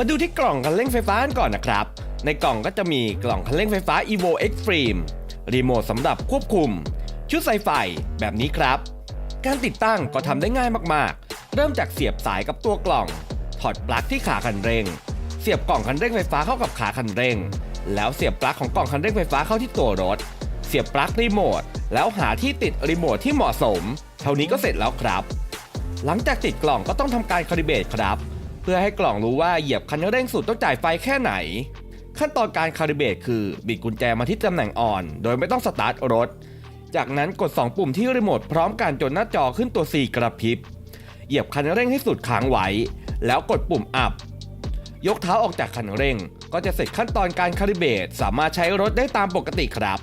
มาดูที่กล่องคันเร่งไฟฟ้ากันก่อนนะครับ ในกล่องก็จะมีกล่องคันเร่งไฟฟ้า Evo Extreme รีโมทสำหรับควบคุม ชุดสายไฟแบบนี้ครับ การติดตั้งก็ทำได้ง่ายมากๆ เริ่มจากเสียบสายกับตัวกล่อง ถอดปลั๊กที่ขาคันเร่ง เสียบกล่องคันเร่งไฟฟ้าเข้ากับขาคันเร่ง แล้วเสียบปลั๊กของกล่องคันเร่งไฟฟ้าเข้าที่ตัวรถ เสียบปลั๊กรีโมทแล้วหาที่ติดรีโมทที่เหมาะสม เท่านี้ก็เสร็จแล้วครับ หลังจากติดกล่องก็ต้องทำการคาลิเบตครับ พื่อให้กล่องรู้ว่าเหยียบคันเร่งสุดต้องจ่ายไฟแค่ไหน ขั้นตอนการคาลิเบรตคือบิดกุญแจมาที่ตำแหน่งอ่อน โดยไม่ต้องสตาร์ทรถ จากนั้นกด 2 ปุ่มที่รีโมทพร้อมกันจนหน้าจอขึ้นตัว C กระพริบ เหยียบคันเร่งให้สุดค้างไว้ แล้วกดปุ่มอัพยกเท้าออกจากคันเร่ง ก็จะเสร็จขั้นตอนการคาลิเบรตสามารถใช้รถได้ตามปกติครับ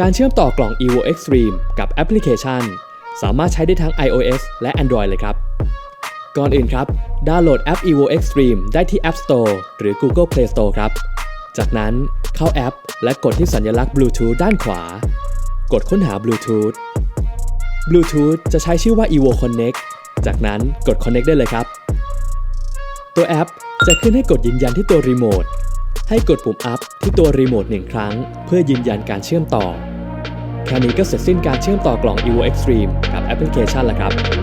การเชื่อมต่อกล่อง Evo Extreme กับแอปพลิเคชัน สามารถใช้ได้ทั้ง iOS และ Android เลยครับ ก่อนอื่นครับ ดาวน์โหลดแอป Evo Extreme ได้ที่ App Store หรือ Google Play Store ครับ จากนั้นเข้าแอป และกดที่สัญลักษณ์ Bluetooth ด้านขวา กดค้นหา Bluetooth Bluetooth จะใช้ชื่อว่า Evo Connect จากนั้นกด Connect ได้เลยครับ ตัวแอปจะขึ้นให้กดยืนยันที่ตัวรีโมท ให้กดปุ่ม Up ที่ตัวรีโมทหนึ่งครั้ง เพื่อยืนยันการเชื่อมต่อ แค่นี้ก็เสร็จสิ้นการเชื่อมต่อกล่อง Evo Extreme กับแอปพลิเคชันแล้วครับ